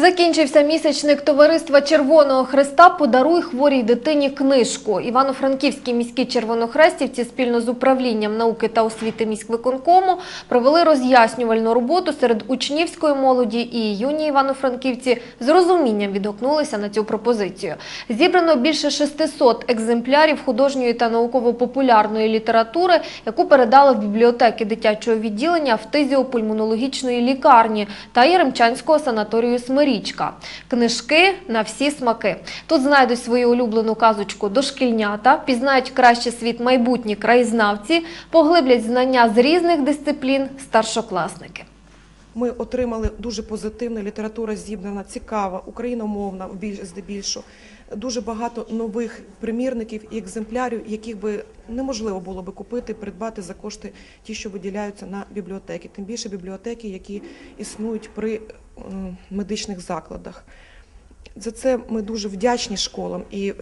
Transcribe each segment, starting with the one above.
Закінчився місячник товариства Червоного Хреста «Подаруй хворій дитині книжку». Івано-Франківські міські червонохрестівці спільно з управлінням науки та освіти міськвиконкому провели роз'яснювальну роботу серед учнівської молоді і юні івано-франківці з розумінням відгукнулися на цю пропозицію. Зібрано більше 600 екземплярів художньої та науково-популярної літератури, яку передали в бібліотеки дитячого відділення фтизіопульмонологічної лікарні та Яремчанського санаторію «Смирічка». Книжки на всі смаки. Тут знайдуть свою улюблену казочку дошкільнята, пізнають краще світ майбутні краєзнавці, поглиблять знання з різних дисциплін старшокласники. Ми отримали дуже позитивну література зібрана, цікава, україномовна здебільшого. Дуже багато нових примірників і екземплярів, яких би неможливо було би купити, придбати за кошти ті, що виділяються на бібліотеки. Тим більше бібліотеки, які існують при медичних закладах. За це ми дуже вдячні школам і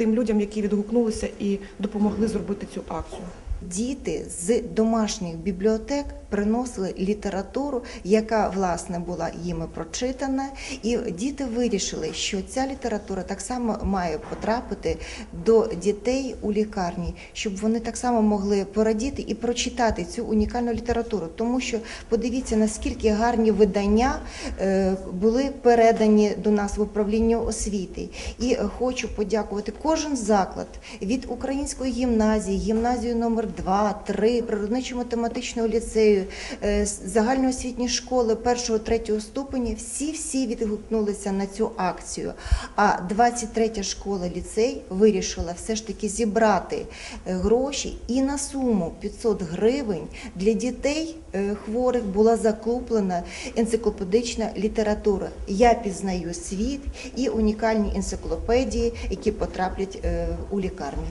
тим людям, які відгукнулися і допомогли зробити цю акцію. Діти з домашніх бібліотек приносили літературу, яка власне була їми прочитана, і діти вирішили, що ця література так само має потрапити до дітей у лікарні, щоб вони так само могли порадіти і прочитати цю унікальну літературу. Тому що подивіться, наскільки гарні видання е, були передані до нас в управління освіти. І хочу подякувати кожен заклад від української гімназії, гімназію номер 2, 3, природничо-математичного ліцею, е, загальноосвітні школи 1-3 ступені. Всі всі відгукнулися на цю акцію. А 23 школа ліцей вирішила все ж таки зібрати е, гроші і на суму 500 гривень для дітей е, хворих була закуплена енциклопедична література. Я пізнаю світ і унікальні енциклопедії, які потраплять е, у лікарні.